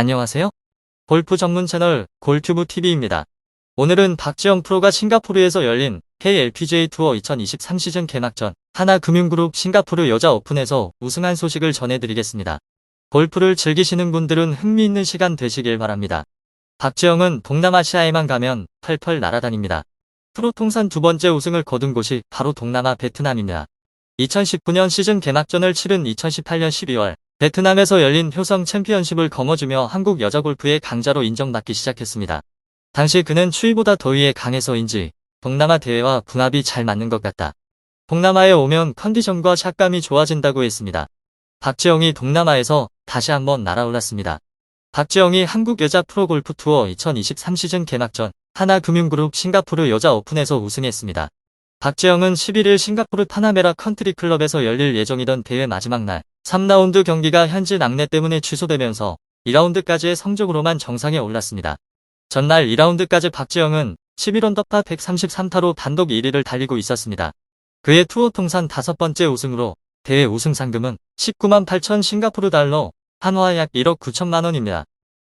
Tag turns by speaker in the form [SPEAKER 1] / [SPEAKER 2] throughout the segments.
[SPEAKER 1] 안녕하세요. 골프 전문 채널 골튜브 TV입니다. 오늘은 박지영 프로가 싱가포르에서 열린 KLPGA 투어 2023 시즌 개막전 하나금융그룹 싱가포르 여자 오픈에서 우승한 소식을 전해드리겠습니다. 골프를 즐기시는 분들은 흥미있는 시간 되시길 바랍니다. 박지영은 동남아시아에만 가면 펄펄 날아다닙니다. 프로 통산 두 번째 우승을 거둔 곳이 바로 동남아 베트남입니다. 2019년 시즌 개막전을 치른 2018년 12월 베트남에서 열린 효성 챔피언십을 거머쥐며 한국 여자 골프의 강자로 인정받기 시작했습니다. 당시 그는 추위보다 더위에 강해서인지 동남아 대회와 궁합이 잘 맞는 것 같다. 동남아에 오면 컨디션과 샷감이 좋아진다고 했습니다. 박지영이 동남아에서 다시 한번 날아올랐습니다. 박지영이 한국 여자 프로골프 투어 2023 시즌 개막전 하나금융그룹 싱가포르 여자 오픈에서 우승했습니다. 박지영은 11일 싱가포르 파나메라 컨트리 클럽에서 열릴 예정이던 대회 마지막 날 3라운드 경기가 현지 낙뢰 때문에 취소되면서 2라운드까지의 성적으로만 정상에 올랐습니다. 전날 2라운드까지 박지영은 11언더파 133타로 단독 1위를 달리고 있었습니다. 그의 투어 통산 다섯 번째 우승으로 대회 우승 상금은 19만 8천 싱가포르 달러, 한화 약 1억 9천만 원입니다.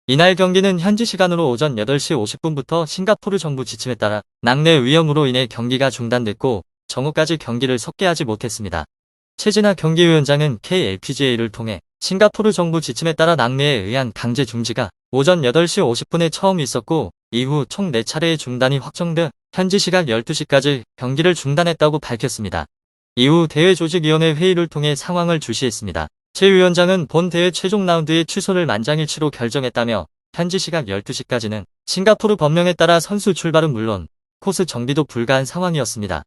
[SPEAKER 1] 이날 경기는 현지 시간으로 오전 8시 50분부터 싱가포르 정부 지침에 따라 낙뢰 위험으로 인해 경기가 중단됐고 정오까지 경기를 속개하지 못했습니다. 최진아 경기위원장은 KLPGA를 통해 싱가포르 정부 지침에 따라 낙뢰에 의한 강제 중지가 오전 8시 50분에 처음 있었고 이후 총 4차례의 중단이 확정돼 현지 시각 12시까지 경기를 중단했다고 밝혔습니다. 이후 대회조직위원회 회의를 통해 상황을 주시했습니다. 최 위원장은 본 대회 최종 라운드의 취소를 만장일치로 결정했다며 현지 시각 12시까지는 싱가포르 법령에 따라 선수 출발은 물론 코스 정비도 불가한 상황이었습니다.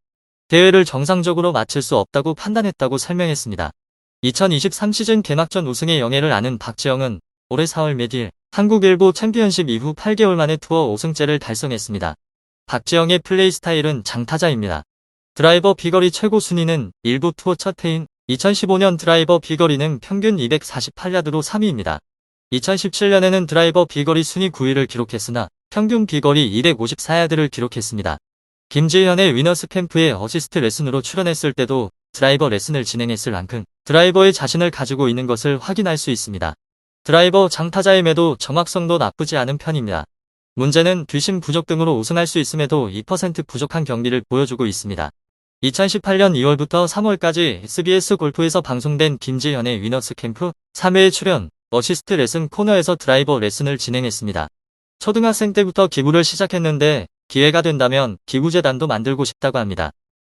[SPEAKER 1] 대회를 정상적으로 마칠 수 없다고 판단했다고 설명했습니다. 2023 시즌 개막전 우승의 영예를 아는 박지영은 올해 4월 매일 한국일보 챔피언십 이후 8개월 만에 투어 5승째를 달성했습니다. 박지영의 플레이 스타일은 장타자입니다. 드라이버 비거리 최고 순위는 일부 투어 첫 해인 2015년 드라이버 비거리는 평균 248야드로 3위입니다. 2017년에는 드라이버 비거리 순위 9위를 기록했으나 평균 비거리 254야드를 기록했습니다. 김지현의 위너스 캠프에 어시스트 레슨으로 출연했을 때도 드라이버 레슨을 진행했을 만큼 드라이버의 자신을 가지고 있는 것을 확인할 수 있습니다. 드라이버 장타자임에도 정확성도 나쁘지 않은 편입니다. 문제는 뒷심 부족 등으로 우승할 수 있음에도 2% 부족한 경기를 보여주고 있습니다. 2018년 2월부터 3월까지 SBS 골프에서 방송된 김지현의 위너스 캠프 3회에 출연, 어시스트 레슨 코너에서 드라이버 레슨을 진행했습니다. 초등학생 때부터 기부를 시작했는데 기회가 된다면 기부재단도 만들고 싶다고 합니다.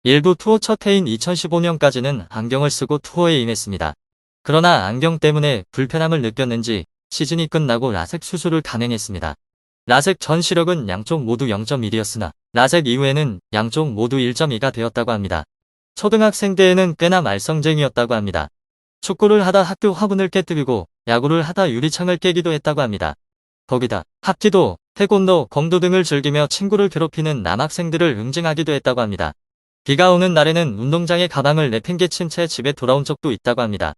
[SPEAKER 1] 일부 투어 첫 해인 2015년까지는 안경을 쓰고 투어에 임했습니다. 그러나 안경 때문에 불편함을 느꼈는지 시즌이 끝나고 라섹 수술을 감행했습니다. 라섹 전 시력은 양쪽 모두 0.1이었으나 라섹 이후에는 양쪽 모두 1.2가 되었다고 합니다. 초등학생 때에는 꽤나 말썽쟁이였다고 합니다. 축구를 하다 학교 화분을 깨뜨리고 야구를 하다 유리창을 깨기도 했다고 합니다. 거기다 합기도, 태권도, 검도 등을 즐기며 친구를 괴롭히는 남학생들을 응징하기도 했다고 합니다. 비가 오는 날에는 운동장에 가방을 내팽개친 채 집에 돌아온 적도 있다고 합니다.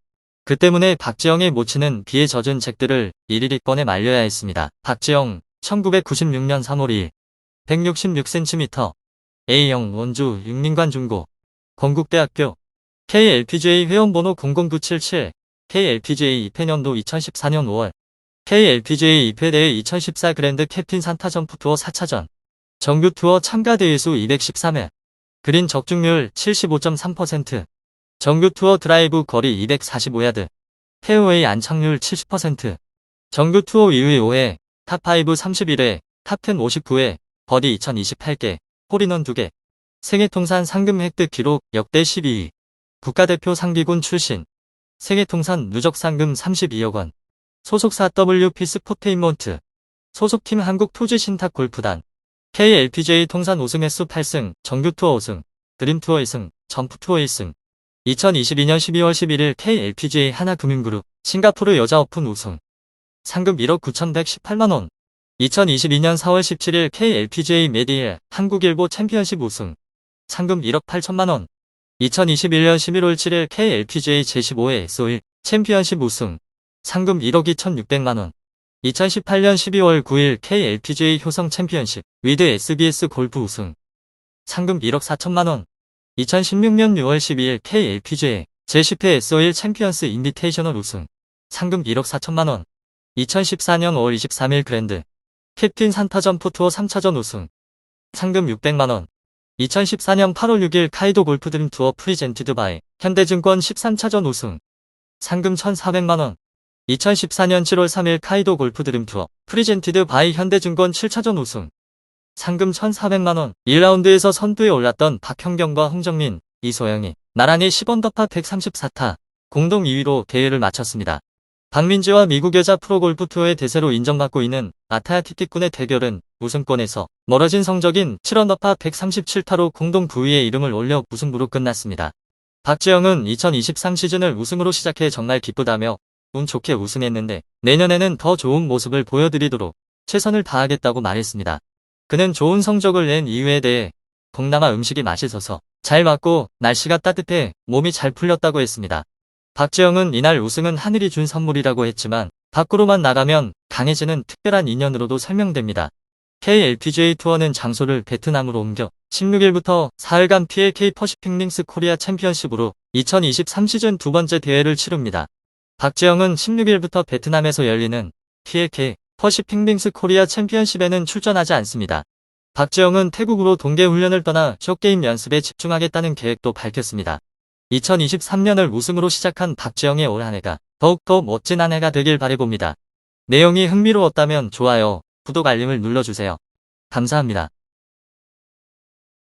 [SPEAKER 1] 그 때문에 박지영의 모치는 비에 젖은 책들을 일일이 꺼내 말려야 했습니다. 박지영, 1996년 3월 2일, 166cm, A형 원주 육민관 중고, 건국대학교, KLPGA 회원번호 00977, KLPGA 2패년도 2014년 5월, KLPGA 2패 대회 2014 그랜드 캡틴 산타점프 투어 4차전, 정규 투어 참가 대회수 213회, 그린 적중률 75.3%, 정규 투어 드라이브 거리 245야드, 페어웨이 안착률 70%, 정규 투어 2위 5회, 탑5 31회, 탑10 59회, 버디 2028개, 홀인원 2개, 생애 통산 상금 획득 기록 역대 12위, 국가대표 상비군 출신, 생애 통산 누적 상금 32억 원, 소속사 WP 스포테인먼트, 소속팀 한국토지신탁 골프단, KLPGA 통산 우승 횟수 8승, 정규투어 우승, 드림투어 2승, 점프투어 1승. 2022년 12월 11일 KLPGA 하나금융그룹 싱가포르 여자 오픈 우승. 상금 1억 9,118만원. 2022년 4월 17일 KLPGA 메디엘 한국일보 챔피언십 우승. 상금 1억 8천만원. 2021년 11월 7일 KLPGA 제15회 SO1 챔피언십 우승. 상금 1억 2,600만원. 2018년 12월 9일 KLPGA 효성 챔피언십 위드 SBS 골프 우승. 상금 1억 4천만원. 2016년 6월 12일 KLPGA 제10회 SO1 챔피언스 인비테이셔널 우승. 상금 1억 4천만원. 2014년 5월 23일 그랜드 캡틴 산타점프 투어 3차전 우승 상금 600만원 2014년 8월 6일 카이도 골프 드림 투어 프리젠티드 바이 현대증권 13차전 우승 상금 1,400만원 2014년 7월 3일 카이도 골프 드림 투어 프리젠티드 바이 현대증권 7차전 우승 상금 1,400만원 1라운드에서 선두에 올랐던 박형경과 홍정민, 이소영이 나란히 10언더파 134타 공동 2위로 대회를 마쳤습니다. 박민지와 미국 여자 프로골프 투어의 대세로 인정받고 있는 아타야 티티꾼의 대결은 우승권에서 멀어진 성적인 7언더파 137타로 공동 9위에 이름을 올려 무승부로 끝났습니다. 박지영은 2023 시즌을 우승으로 시작해 정말 기쁘다며 운 좋게 우승했는데 내년에는 더 좋은 모습을 보여드리도록 최선을 다하겠다고 말했습니다. 그는 좋은 성적을 낸 이유에 대해 동남아 음식이 맛있어서 잘 맞고 날씨가 따뜻해 몸이 잘 풀렸다고 했습니다. 박지영은 이날 우승은 하늘이 준 선물이라고 했지만 밖으로만 나가면 강해지는 특별한 인연으로도 설명됩니다. KLPGA 투어는 장소를 베트남으로 옮겨 16일부터 4일간 PLK 퍼시픽 링스 코리아 챔피언십으로 2023 시즌 두 번째 대회를 치릅니다. 박지영은 16일부터 베트남에서 열리는 PLK 퍼시픽 링스 코리아 챔피언십에는 출전하지 않습니다. 박지영은 태국으로 동계 훈련을 떠나 쇼게임 연습에 집중하겠다는 계획도 밝혔습니다. 2023년을 우승으로 시작한 박지영의 올 한해가 더욱더 멋진 한 해가 되길 바라봅니다. 내용이 흥미로웠다면 좋아요, 구독 알림을 눌러주세요. 감사합니다.